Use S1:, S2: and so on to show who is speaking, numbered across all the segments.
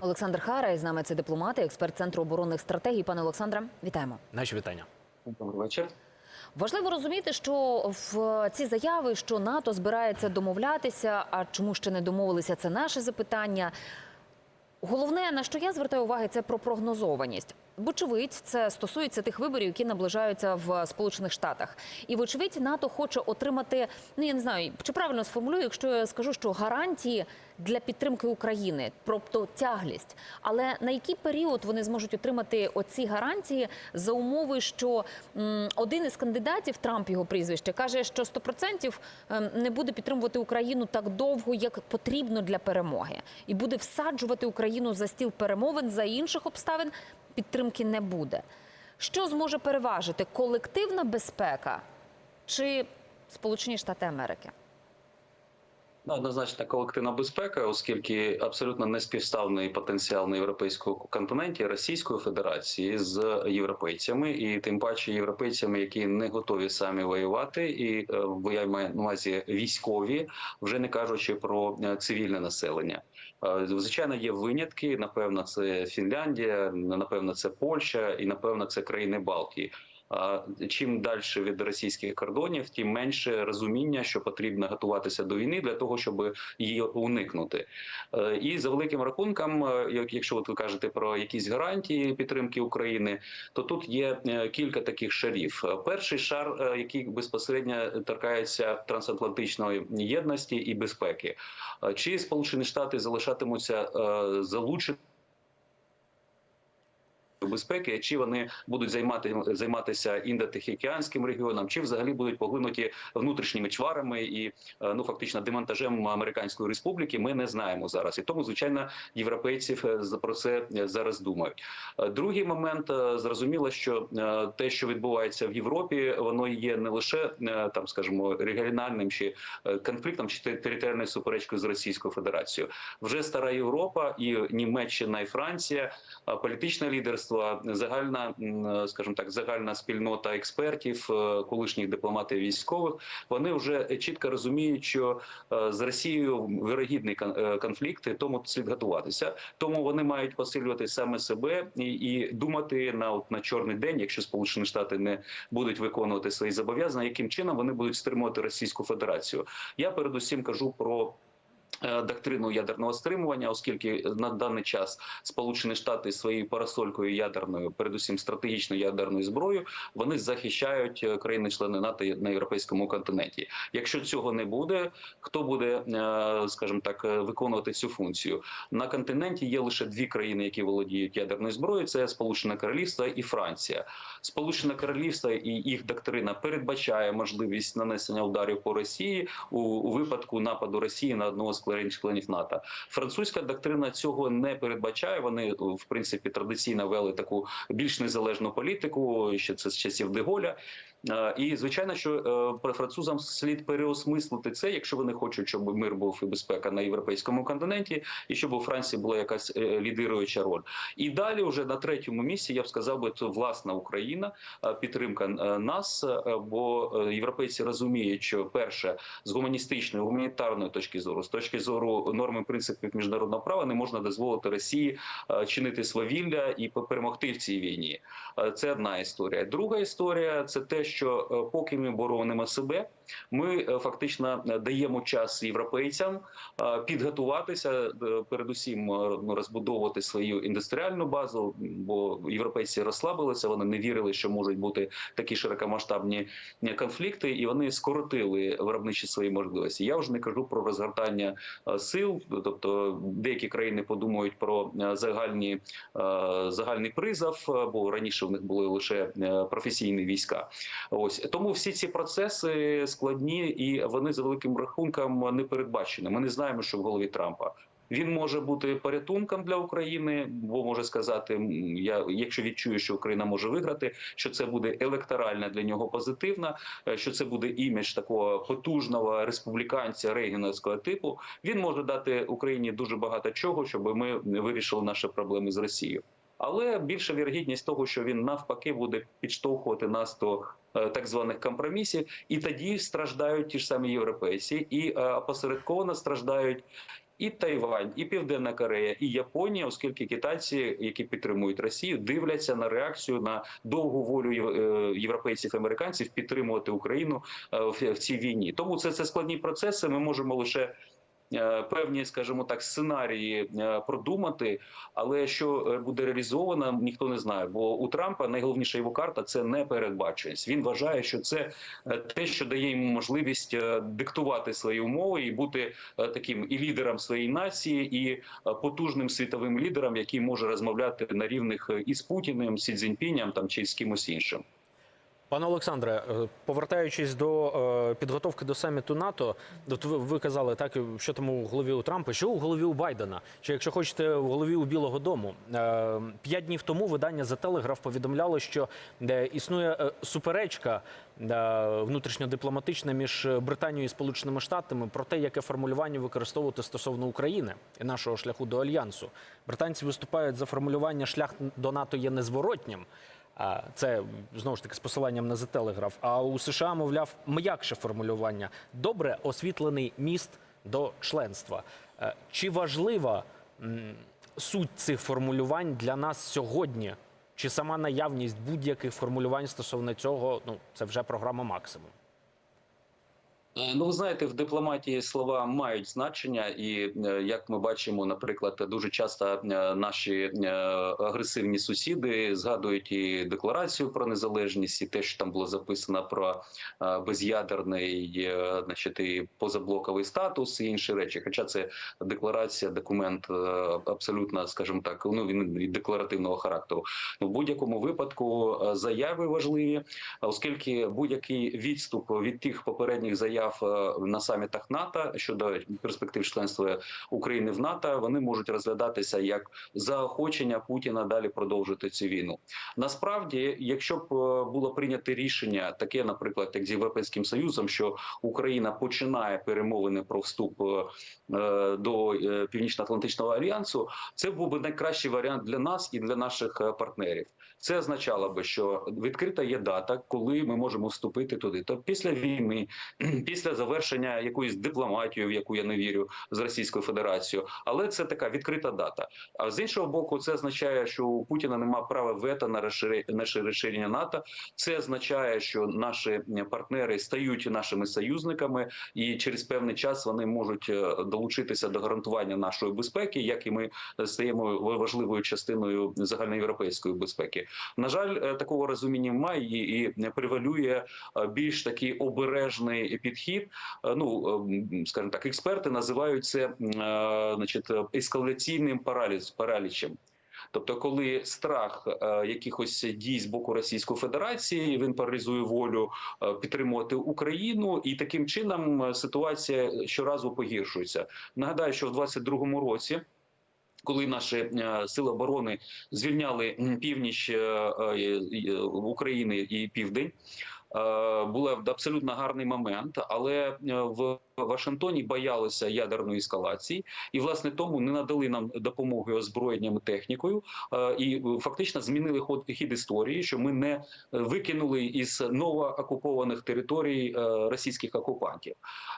S1: Олександр Хара з нами це дипломат і експерт центру оборонних стратегій. Пане Олександре, вітаємо.
S2: Наші вітання.
S3: Добрий вечір.
S1: Важливо розуміти, що в ці заяви, що НАТО збирається домовлятися. А чому ще не домовилися? Це наше запитання. Головне, на що я звертаю увагу, це про прогнозованість. Вочевидь, це стосується тих виборів, які наближаються в Сполучених Штатах. І вочевидь, НАТО хоче отримати. Ну я не знаю, чи правильно сформулюю, якщо я скажу, що гарантії для підтримки України, тобто тяглість. Але на який період вони зможуть отримати оці гарантії за умови, що один із кандидатів, Трамп його прізвище, каже, що 100% ем, не буде підтримувати Україну так довго, як потрібно для перемоги, і буде всаджувати Україну за стіл перемовин за інших обставин. Підтримки не буде. Що зможе переважити колективна безпека чи Сполучені Штати Америки?
S3: Ну, однозначно колективна безпека, оскільки абсолютно неспівставний потенціал на європейському континенті Російської Федерації з європейцями, і тим паче європейцями, які не готові самі воювати, і е, я маю на увазі військові, вже не кажучи про е, цивільне населення. Е, Звичайно, є винятки. Напевно, це Фінляндія, напевно, це Польща, і напевно, це країни Балтії. Чим далі від російських кордонів, тим менше розуміння, що потрібно готуватися до війни для того, щоб її уникнути. Е, І за великим рахунком, е, як- якщо от ви кажете про якісь гарантії підтримки України, то тут є е, кілька таких шарів. Перший шар, який безпосередньо торкається трансатлантичної єдності і безпеки, чи Сполучені Штати залишатимуться е, безпеки, чи вони будуть займати займатися індотихоокеанським регіоном, чи взагалі будуть поглинуті внутрішніми чварами і е, ну фактично демонтажем американської республіки. Ми не знаємо зараз, і тому звичайно європейців е, про це е, зараз думають. Другий момент зрозуміло, що те, що відбувається в Європі, воно є не лише там, скажімо, регіональним чи конфліктом, чи те- територіальною суперечкою з Російською Федерацією. Вже стара Європа і Німеччина і Франція політичне лідерство, загальна, м, скажімо так, загальна спільнота експертів, е, колишніх дипломатів військових. Вони вже чітко розуміють, що е, з Росією вирогідний е, конфлікт, тому слід готуватися. Тому вони мають посилювати саме себе і, і думати на от на чорний день, якщо Сполучені Штати не будуть виконувати свої зобов'язання, яким чином вони будуть стримувати Російську Федерацію. Я передусім кажу про. Е, Доктрину ядерного стримування, оскільки на даний час Сполучені Штати своєю парасолькою ядерною, передусім стратегічною ядерною зброєю, вони захищають е, країни-члени НАТО на європейському континенті. Якщо цього не буде, хто буде, е, скажімо так, виконувати цю функцію на континенті? Є лише дві країни, які володіють ядерною зброєю: це Сполучене Королівство і Франція. Сполучене Королівство і їх доктрина передбачає можливість нанесення ударів по Росії у випадку нападу Росії на одного з членів- НАТО. Французька доктрина цього не передбачає. Вони в принципі традиційно вели таку більш незалежну політику, ще це з часів Деголя. Е, І звичайно, що е, французам слід переосмислити це, якщо вони хочуть, щоб мир був і безпека на європейському континенті, і щоб у Франції була якась е, лідируюча роль. І далі, вже на третьому місці, я б сказав би, це власна Україна, підтримка нас. Бо європейці розуміють, що перше з гуманістичної, гуманітарної точки зору, з точки зору норми принципів міжнародного права, не можна дозволити Росії чинити свавілля і перемогти в цій війні. Це одна історія. Друга історія це те, що е, поки ми боронимо себе, ми е, фактично е, даємо час європейцям підготуватися, передусім ну, розбудовувати свою індустріальну базу, бо європейці розслабилися, вони не вірили, що можуть бути такі широкомасштабні конфлікти, і вони скоротили виробничі свої можливості. Я вже не кажу про розгортання сил, тобто деякі країни подумають про загальні загальний призов, бо раніше в них були лише професійні війська. Ось тому всі ці процеси складні і вони за великим рахунком не передбачені. Ми не знаємо, що в голові Трампа. Він може бути порятунком для України, бо може сказати: я, якщо відчую, що Україна може виграти, що це буде електорально для нього позитивно, е, що це буде імідж такого потужного республіканця рейгіновського типу. Він може дати Україні дуже багато чого, щоб ми вирішили наші проблеми з Росією. Але більша вірогідність того, що він навпаки буде підштовхувати нас до е, так званих компромісів, і тоді страждають ті ж самі європейці, і е, опосередковано страждають І Тайвань, і Південна Корея, і Японія, оскільки китайці, які підтримують Росію, дивляться на реакцію на довгу волю е, європейців американців підтримувати Україну в цій війні. Тому це, це складні процеси. Ми можемо лише певні, скажімо так, сценарії е, продумати, але що е, буде реалізовано, ніхто не знає. Бо у Трампа найголовніша його карта це непередбаченість. Він вважає, що це е, те, що дає йому можливість е, диктувати свої умови і бути е, таким і лідером своєї нації, і е, потужним світовим лідером, який може розмовляти на рівних е, із Путіним, Сі Цзіньпінем там чи з кимось іншим.
S2: Пане Олександре, е, повертаючись до е, підготовки до саміту НАТО, ви, казали так, що там у голові у Трампа, що у голові у Байдена, чи якщо хочете, у голові у Білого Дому. Е, П'ять днів тому видання The Telegraph повідомляло, що існує суперечка внутрішньодипломатична між Британією і Сполученими Штатами про те, яке формулювання використовувати стосовно України і нашого шляху до альянсу. Британці виступають за формулювання шлях до НАТО є незворотнім. Це знову ж таки з посиланням на The Telegraph. А у США, мовляв, м'якше формулювання добре освітлений міст до членства. Е, Чи важлива суть цих формулювань для нас сьогодні? Чи сама наявність будь-яких формулювань стосовно цього ну це вже програма максимум?
S3: Е, Ну, ви знаєте, в дипломатії слова мають значення, і е, як ми бачимо, наприклад, дуже часто е, наші агресивні сусіди згадують і декларацію про незалежність, і те, що там було записано про без'ядерний, значить, і позаблоковий статус і інші речі. Хоча це декларація, документ абсолютно, скажімо так, ну він декларативного характеру. Ну, в будь-якому випадку заяви важливі, оскільки будь-який відступ від тих попередніх заяв е, на самітах НАТО щодо перспектив членства України в НАТО, вони можуть розглядатися як заохочення Путіна далі продовжити цю війну. Насправді, якщо б е, було прийнято рішення, таке, наприклад, як з Європейським Союзом, що Україна починає перемовини про вступ е, до Північно-Атлантичного альянсу, це був би найкращий варіант для нас і для наших партнерів. Це означало би, що відкрита є дата, коли ми можемо вступити туди. То після війни, після завершення якоїсь дипломатії, в яку я не вірю, з Російською Федерацією, але це така відкрита дата. А з іншого боку, це означає, що у Путіна немає права вето на розширення, на НАТО. Це означає, що наші партнери стають нашими союзниками, і через певний час вони можуть е, долучитися до гарантування нашої безпеки, як і ми стаємо важливою частиною загальноєвропейської безпеки. На жаль, е, такого розуміння немає і превалює е, більш такий обережний підхід. Е, Ну е, скажімо так, експерти називають це е, значить ескалаційним параліз, паралічем. Тобто, коли страх е, якихось дій з боку Російської Федерації він паралізує волю підтримувати Україну, і таким чином ситуація щоразу погіршується. Нагадаю, що в 22-му році. Коли наші сили оборони звільняли північ України і південь, був абсолютно гарний момент, але е, Вашингтоні боялися ядерної ескалації, і власне тому не надали нам допомоги озброєнням технікою, е, і е, фактично змінили ход хід історії, що ми не викинули із новоокупованих територій е, російських окупантів.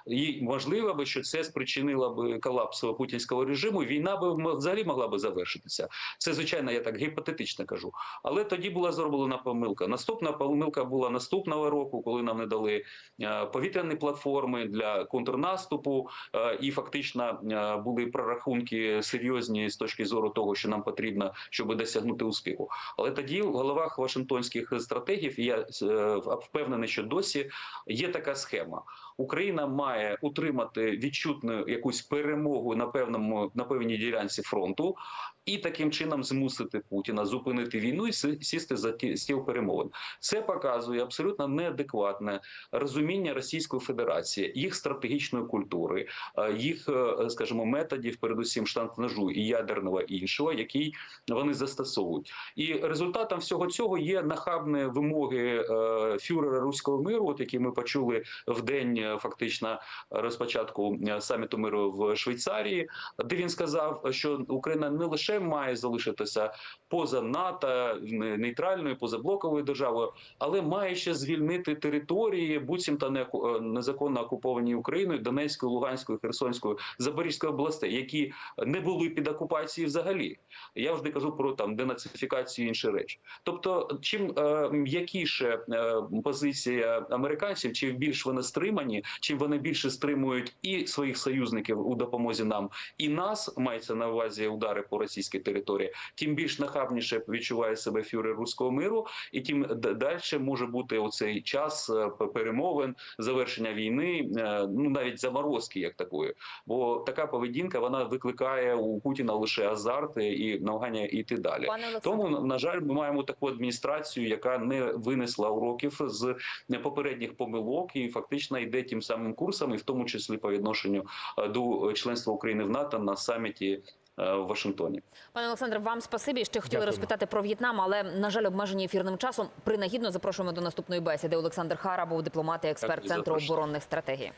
S3: І можливо би, що це спричинило б колапс путінського режиму. Війна би взагалі могла би завершитися. Це звичайно, я так гіпотетично кажу. Але тоді була зроблена помилка. Наступна помилка була наступного року, коли нам не дали е, повітряні платформи для контрнаступу, е, і фактично е, були прорахунки серйозні з точки зору того, що нам потрібно, щоб досягнути успіху. Але тоді в головах вашингтонських стратегів я е, впевнений, що досі є така схема. Україна має утримати відчутну якусь перемогу на певному на певній ділянці фронту, і таким чином змусити Путіна зупинити війну і сісти за ті стіл перемовин. Це показує абсолютно неадекватне розуміння Російської Федерації, їх стратегічної культури, е, їх, е, скажімо, методів, передусім шантажу і ядерного іншого, який вони застосовують. І результатом всього цього є нахабні вимоги е, фюрера руського миру, от які ми почули в день фактично розпочатку е, саміту миру в Швейцарії, де він сказав, що Україна не лише має залишитися поза НАТО, не- нейтральною, позаблоковою державою, але має ще звільнити території, буцімто е, незаконно окуповані Україною, Донецькою, Луганською, Херсонською, Запорізькою областей, які не були під окупацією взагалі. Я завжди кажу про там денацифікацію і інші речі. Тобто, чим е, м'якіше е, позиція американців, чим більш вони стримані, чим вони більше стримують і своїх союзників у допомозі нам, і нас мається на увазі удари по російській території, тим більш нахабніше відчуває себе фюрер руського миру, і тим далі може бути оцей час е, перемовин, завершення війни, е, ну навіть заморозки як такої. Бо така поведінка вона викликає у Путіна лише азарт і намагання йти далі.
S1: Пане
S3: Тому на- на жаль, ми маємо таку адміністрацію, яка не винесла уроків з попередніх помилок і фактично йде тим самим курсом, і в тому числі по відношенню е, до членства України в НАТО на саміті е, в Вашингтоні.
S1: Пане Олександре, вам спасибі. Ще хотіли
S2: Дякую.
S1: розпитати про В'єтнам, але на жаль, обмежені ефірним часом. Принагідно запрошуємо до наступної бесіди. Олександр Хара був дипломат і експерт
S3: Дякую
S1: центру оборонних стратегій.